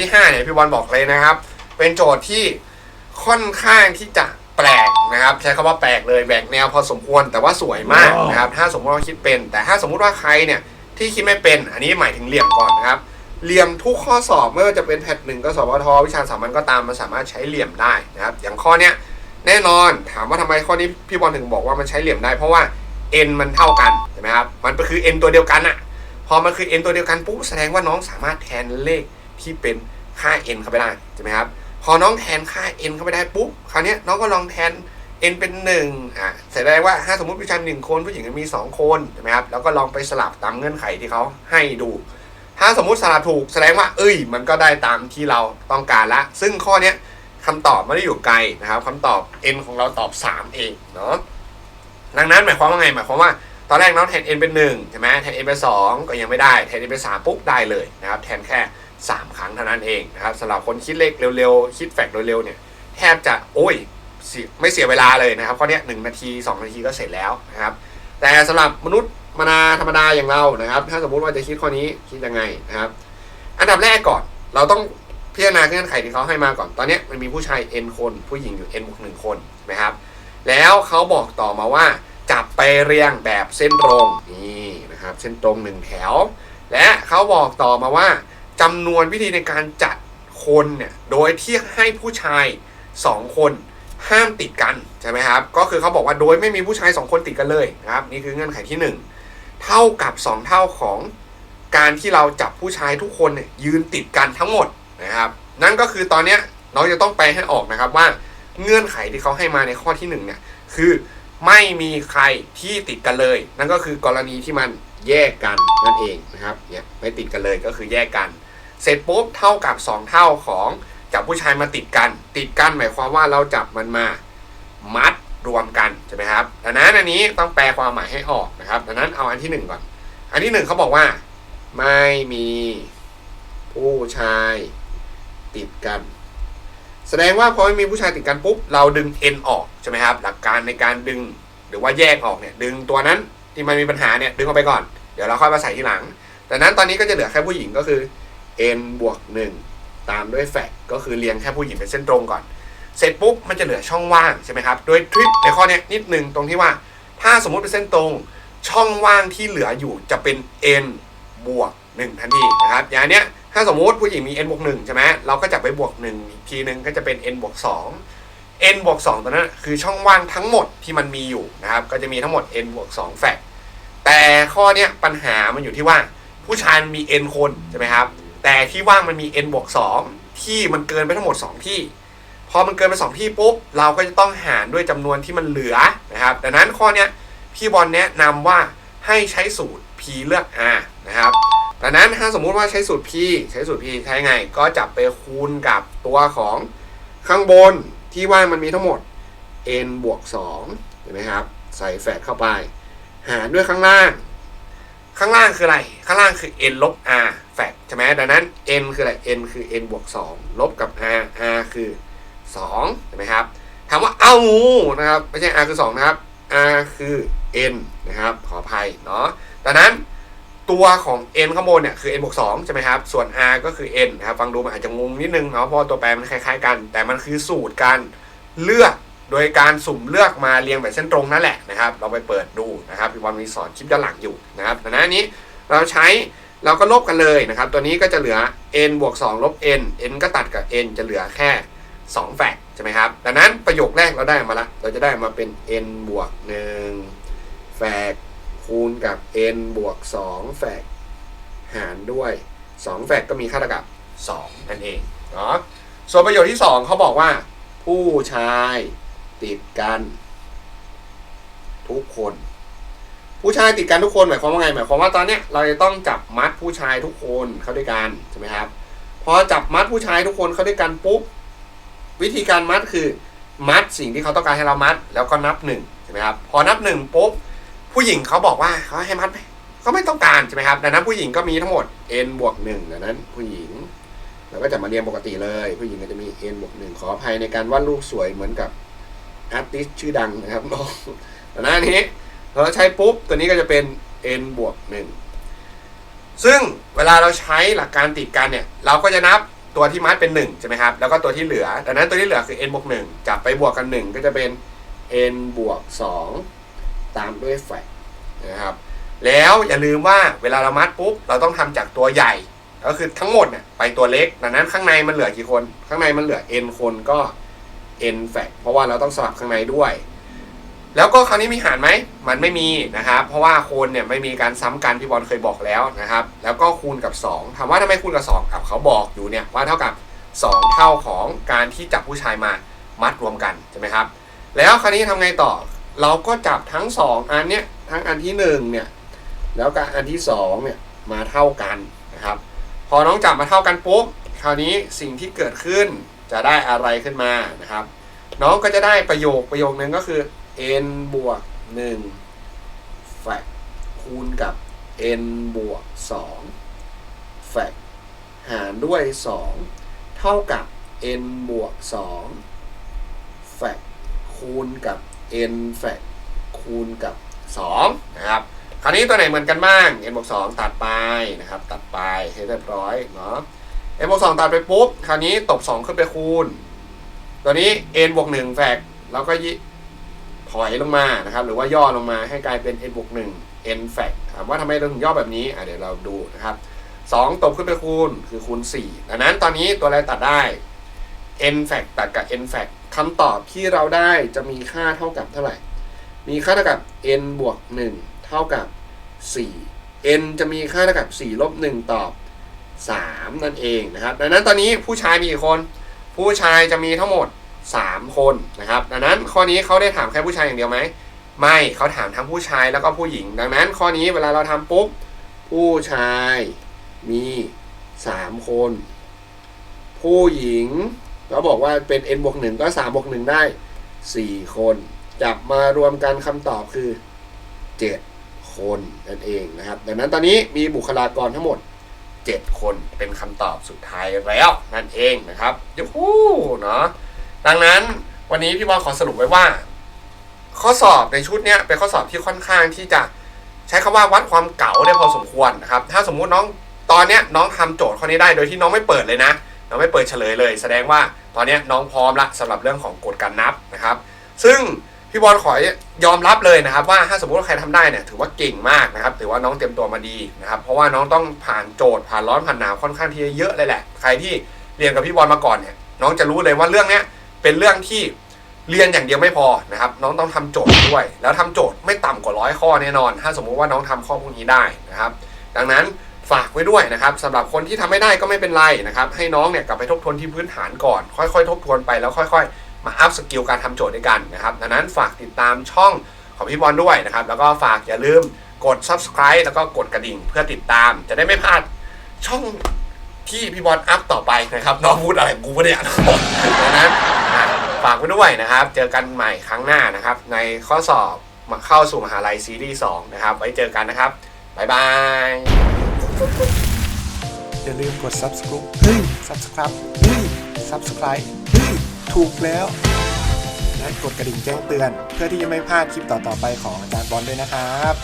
ที่ 5 เนี่ยพี่บอลบอกเลยนะครับ เป็นโจทย์ที่ค่อนข้างที่จะแปลกนะครับ ใช้คำว่าแปลกเลยแบกแนวพอสมควรแต่ว่าสวยมากนะครับ ถ้าสมมติว่าคิดเป็น แต่ถ้าสมมุติว่าใครเนี่ยที่คิดไม่เป็น อันนี้หมายถึงเหลี่ยมก่อนนะครับเหลี่ยมทุกข้อสอบไม่ว่าจะเป็นแพทหนึ่งก็สอบทวิชาสามัญก็ตามมันสามารถใช้เหลี่ยมได้นะครับ อย่างข้อเนี้ยแน่นอนถามว่าทำไมข้อนี้พี่บอลถึงบอกว่ามันใช้เหลี่ยมได้ เพราะว่า n มันเท่ากันใช่ไหมครับมันก็คือ n ตัวเดียวกันอะพอมันคือ n ตัวเดียวกันปุ๊บแสดงว่าน้องสามารถแทนเลข ที่เป็นค่า n เข้าไปได้ใช่ไหมครับพอน้องแทนค่า n เข้าไปได้ปุ๊บคราวนี้น้องก็ลองแทน n เป็น1อะแสดงว่าถ้าสมมติผู้ชายหนึ่งคนผู้หญิงมี 2 คนใช่ไหมครับแล้วก็ลองไปสลับตามเงื่อนไขที่เขาให้ดู ถ้าสมมุติสลับถูกแสดงว่า เอ้ย มันก็ได้ตามที่เราต้องการละ ซึ่งข้อเนี้ยคำตอบไม่ได้อยู่ไกลนะครับคำตอบ n ของเราตอบ 3 เองเนาะดังนั้นหมายความว่าไงหมายความว่าตอนแรกน้องแทน n เป็น1ใช่ไหมแทน n เป็น2ก็ยังไม่ได้แทน n เป็น3ปุ๊บได้เลยนะครับแทนแค่ 3 ครั้งเท่านั้นเองนะครับสำหรับคนคิดเลขเร็วๆ คิดแฟกต์เร็วๆเนี่ยแทบจะโอ้ยไม่เสียเวลาเลยนะครับข้อนี้หนึ่งนาที 2 นาทีก็เสร็จแล้วนะครับ แต่สำหรับมนุษย์มนาธรรมดาอย่างเรานะครับ ถ้าสมมุติว่าจะคิดข้อนี้คิดยังไงนะครับ อันดับแรกก่อนเราต้องพิจารณาเงื่อนไขที่เขาให้มาก่อน ตอนนี้มันมีผู้ชาย n คนผู้หญิงอยู่ n บวกหนึ่งคนใช่ไหมครับ แล้วเขาบอกต่อมาว่าจับไปเรียงแบบเส้นตรงนี่นะครับ เส้นตรงหนึ่งแถว และเขาบอกต่อมาว่า จำนวนวิธีในการจัดคนเนี่ยโดยที่ให้ผู้ชาย 2 คนห้ามติดกันใช่ไหมครับ ก็คือเขาบอกว่าโดยไม่มีผู้ชาย 2 คนติดกันเลยนะครับ นี่คือเงื่อนไขที่ 1 เท่ากับ 2 เท่าของการที่เราจับผู้ชายทุกคนเนี่ยยืนติดกันทั้งหมดนะครับ นั่นก็คือตอนนี้ยน้องจะต้องไปให้ออกนะครับว่าเงื่อนไขที่เขาให้มาในข้อที่1เนี่ยคือไม่มีใครที่ติดกันเลย นั่นก็คือกรณีที่มันแยกกันนั่นเองนะครับเนี่ยไม่ติดกันเลยก็คือแยกกัน เสร็จปุ๊บเท่ากับ 2 เท่าของจับผู้ชายมาติดกัน ติดกันหมายความว่าเราจับมันมามัดรวมกันใช่ไหมครับดังนั้นอันนี้ต้องแปลความหมายให้ออกนะครับดังนั้นเอาอันที่หนึ่งก่อน อันที่หนึ่งเขาบอกว่า ไม่มีผู้ชายติดกัน แสดงว่าพอไม่มีผู้ชายติดกันปุ๊บเราดึง n ออกใช่ไหมครับ หลักการในการดึงหรือว่าแยกออกเนี่ยดึงตัวนั้นที่มันมีปัญหาเนี่ยดึงออกไปก่อน เดี๋ยวเราค่อยมาใส่ทีหลัง แต่นั้นตอนนี้ก็จะเหลือแค่ผู้หญิงก็คือ n บวก1ตามด้วยแฟกก็คือเรียงแค่ผู้หญิงเป็นเส้นตรงก่อน เสร็จปุ๊บมันจะเหลือช่องว่างใช่ไหมครับ โดยทริปในข้อนี้นิดนึงตรงที่ว่า ถ้าสมมุติเป็นเส้นตรง ช่องว่างที่เหลืออยู่จะเป็น n บวก1ทันทีนะครับ อย่างเนี้ยถ้าสมมุติผู้หญิงมี n บวก1ใช่ไหมเราก็จะไปบวก1อีกทีนึงก็จะเป็น n บวก2 n บวก2ตัวนั้นคือช่องว่างทั้งหมดที่มันมีอยู่นะครับ ก็จะมีทั้งหมด n บวก2แฟกแต่ข้อเนี้ยปัญหามันอยู่ที่ว่าผู้ชายมันมี n คนใช่ไหมครับ แต่ที่ว่างมันมี n บวก2ที่มันเกินไปทั้งหมด 2 ที่ พอมันเกินไป 2 ที่ปุ๊บ เราก็จะต้องหารด้วยจำนวนที่มันเหลือนะครับ ดังนั้นข้อเนี้ยพี่บอลแนะนำว่าให้ใช้สูตร p เลือก r นะครับดังนั้นถ้าสมมุติว่าใช้สูตร p ใช้สูตร p ใช้ไง ก็จับไปคูณกับตัวของข้างบนที่ว่างมันมีทั้งหมด n บวก2เห็นไหมครับ ใส่แฟกเข้าไป หารด้วยข้างล่าง ข้างล่างคืออะไร ข้างล่างคือ n ลบ r แฟกใช่ไหมดังนั้น n คืออะไร n คือ n บวก 2 ลบกับ r r คือ2ใช่ไหมครับถามว่าเอางูนะครับไม่ใช่ r คือ 2 นะครับ r คือ n นะครับขออภัยเนาะดังนั้นตัวของ n ข้างบนเนี่ยคือ n บวก2ใช่ไหมครับ ส่วน r ก็คือ n นะครับ ฟังดูมันอาจจะงงนิดนึงเนาะเพราะตัวแปรมันคล้ายๆกัน แต่มันคือสูตรการเลือก โดยการสุ่มเลือกมาเรียงแบบเส้นตรงนั่นแหละนะครับ เราไปเปิดดูนะครับพี่บอลมีสอนคลิปด้านหลังอยู่นะครับดังนั้นอันนี้เราใช้เราก็ลบกันเลยนะครับ ตัวนี้ก็จะเหลือ n บวก2ลบ n n ก็ตัดกับ n จะเหลือแค่ 2 แฟกใช่ไหมครับดังนั้นประโยคแรกเราได้มาละเราจะได้มาเป็น n บวก1แฟกคูณกับ n บวก2แฟกหารด้วย 2 แฟกก็มีค่าเท่ากับ 2 นั่นเองเนาะส่วนประโยคที่ 2เขาบอกว่า ผู้ชาย ติดกันทุกคน ผู้ชายติดกันทุกคนหมายความว่าไงหมายความว่าตอนเนี้ยเราจะต้องจับมัดผู้ชายทุกคนเข้าด้วยกันใช่ไหมครับพอจับมัดผู้ชายทุกคนเข้าด้วยกันปุ๊บวิธีการมัดคือมัดสิ่งที่เขาต้องการให้เรามัด แล้วก็นับหนึ่งใช่ไหมครับพอนับหนึ่งปุ๊บผู้หญิงเขาบอกว่าเขาให้มัดไหมเขาไม่ต้องการใช่ไหมครับดังนั้นผู้หญิงก็มีทั้งหมด n บวกหนึ่งดังนั้นผู้หญิงเราก็จะมาเรียงปกติเลย ผู้หญิงก็จะมี n บวกหนึ่งขออภัยในการวาดรูปสวยเหมือนกับ อาร์ติสชื่อดังนะครับน้องแต่หน้านี้เราใช้ปุ๊บตัวนี้ก็จะเป็น n บวกหนึ่งซึ่งเวลาเราใช้หลักการติดกันเนี่ย เราก็จะนับตัวที่มัดเป็น1ใช่ไหมครับ แล้วก็ตัวที่เหลือดังนั้นตัวที่เหลือคือ n บวก1จับไปบวกกัน 1 ก็จะเป็น n บวก2ตามด้วยแฟกนะครับ แล้วอย่าลืมว่าเวลาเรามัดปุ๊บ เราต้องทำจากตัวใหญ่ ก็คือทั้งหมดเนี่ยไปตัวเล็ก ดังนั้นข้างในมันเหลือกี่คน ข้างในมันเหลือ n คนก็ n แฟกเพราะว่าเราต้องสลับข้างในด้วย แล้วก็คราวนี้มีหารไหม มันไม่มีนะครับ เพราะว่าคูณเนี่ยไม่มีการซ้ำกันพี่บอลเคยบอกแล้วนะครับ แล้วก็คูณกับ 2 ถามว่าทำไมคูณกับ2อะเขาบอกอยู่เนี่ยว่าเท่ากับ 2 เท่าของการที่จับผู้ชายมามัดรวมกันใช่ไหมครับ แล้วคราวนี้ทำไงต่อ เราก็จับทั้ง 2 อันเนี้ยทั้งอันที่1เนี่ยแล้วก็อันที่2เนี่ยมาเท่ากันนะครับ พอน้องจับมาเท่ากันปุ๊บคราวนี้สิ่งที่เกิดขึ้น จะได้อะไรขึ้นมานะครับ น้องก็จะได้ประโยคประโยคนึงก็คือ n บวก1แฟกคูณกับ n บวก2แฟกหารด้วย 2 เท่ากับ n บวก2แฟกคูณกับ n แฟกคูณกับ2นะครับคราวนี้ตัวไหนเหมือนกันบ้าง n บวก2ตัดไปนะครับ ตัดไปให้เรียบร้อยเนาะ n บวก2ตัดไปปุ๊บ คราวนี้ตบ2ขึ้นไปคูณ ตัวนี้ n บวก1แฟกแล้วก็ยิถอยลงมานะครับ หรือว่าย่อลงมาให้กลายเป็น n บวก1 n แฟกถามว่าทำไมเราถึงย่อแบบนี้อะเดี๋ยวเราดูนะครับ2ตบขึ้นไปคูณคือคูณ4ดังนั้นตอนนี้ตัวอะไรตัดได้ n แฟกตัดกับ n แฟกคำตอบที่เราได้จะมีค่าเท่ากับเท่าไหร่ มีค่าเท่ากับ n บวก1เท่ากับ4 n จะมีค่าเท่ากับ4ลบ1ตอบ 3 นั่นเองนะครับ ดังนั้นตอนนี้ผู้ชายมีกี่คน ผู้ชายจะมีทั้งหมด 3 คนนะครับ ดังนั้นข้อนี้เขาได้ถามแค่ผู้ชายอย่างเดียวไหม ไม่เขาถามทั้งผู้ชายแล้วก็ผู้หญิง ดังนั้นข้อนี้เวลาเราทำปุ๊บ ผู้ชายมี 3 คน ผู้หญิงเราบอกว่าเป็น n บวก1ก็3บวก1ได้ 4 คน จับมารวมกันคำตอบคือ 7 คนนั่นเองนะครับ ดังนั้นตอนนี้มีบุคลากรทั้งหมด 7 คนเป็นคำตอบสุดท้ายแล้วนั่นเองนะครับยูฮูเนาะดังนั้นวันนี้พี่บอลขอสรุปไว้ว่า ข้อสอบในชุดเนี้ยเป็นข้อสอบที่ค่อนข้างที่จะใช้คำว่าวัดความเก๋าได้พอสมควรนะครับ ถ้าสมมุติน้องตอนเนี้ยน้องทำโจทย์ข้อนี้ได้โดยที่น้องไม่เปิดเลยนะน้องไม่เปิดเฉลยเลย แสดงว่าตอนเนี้ยน้องพร้อมละสำหรับเรื่องของกฎการนับนะครับ ซึ่ง พี่บอลขอยอมรับเลยนะครับ ว่าถ้าสมมติว่าใครทำได้เนี่ยถือว่าเก่งมากนะครับถือว่าน้องเตรียมตัวมาดีนะครับเพราะว่าน้องต้องผ่านโจทย์ผ่านร้อนผ่านหนาวค่อนข้างที่จะเยอะเลยแหละ ใครที่เรียนกับพี่บอลมาก่อนเนี่ยน้องจะรู้เลยว่าเรื่องเนี้ยเป็นเรื่องที่เรียนอย่างเดียวไม่พอนะครับน้องต้องทำโจทย์ด้วย แล้วทำโจทย์ไม่ต่ำกว่าร้อยข้อแน่นอน ถ้าสมมุติว่าน้องทำข้อพวกนี้ได้นะครับ ดังนั้นฝากไว้ด้วยนะครับสำหรับคนที่ทำไม่ได้ก็ไม่เป็นไรนะครับให้น้องเนี่ยกลับไปทบทวนที่พื้นฐานก่อน ค่อยๆ ทบทวนไปแล้วค่อย ๆ มาอัพสกิลการทำโจทย์ด้วยกันนะครับ ดังนั้นฝากติดตามช่องของพี่บอลด้วยนะครับ แล้วก็ฝากอย่าลืมกด subscribe แล้วก็กดกระดิ่งเพื่อติดตาม จะได้ไม่พลาดช่องที่พี่บอลอัพต่อไปนะครับน้องพูดอะไรกูวะเนี่ยดังนั้นอะฝากไว้ด้วยนะครับ เจอกันใหม่ครั้งหน้านะครับ ในข้อสอบมาเข้าสู่มหาลัยซีรีส์2นะครับ ไว้เจอกันนะครับ บ๊ายบาย อย่าลืมกด subscribe เฮ้ย subscribe เฮ้ย subscribe ถูกแล้ว และกดกระดิ่งแจ้งเตือน เพื่อที่จะไม่พลาดคลิปต่อๆไปของอาจารย์บอลด้วยนะครับ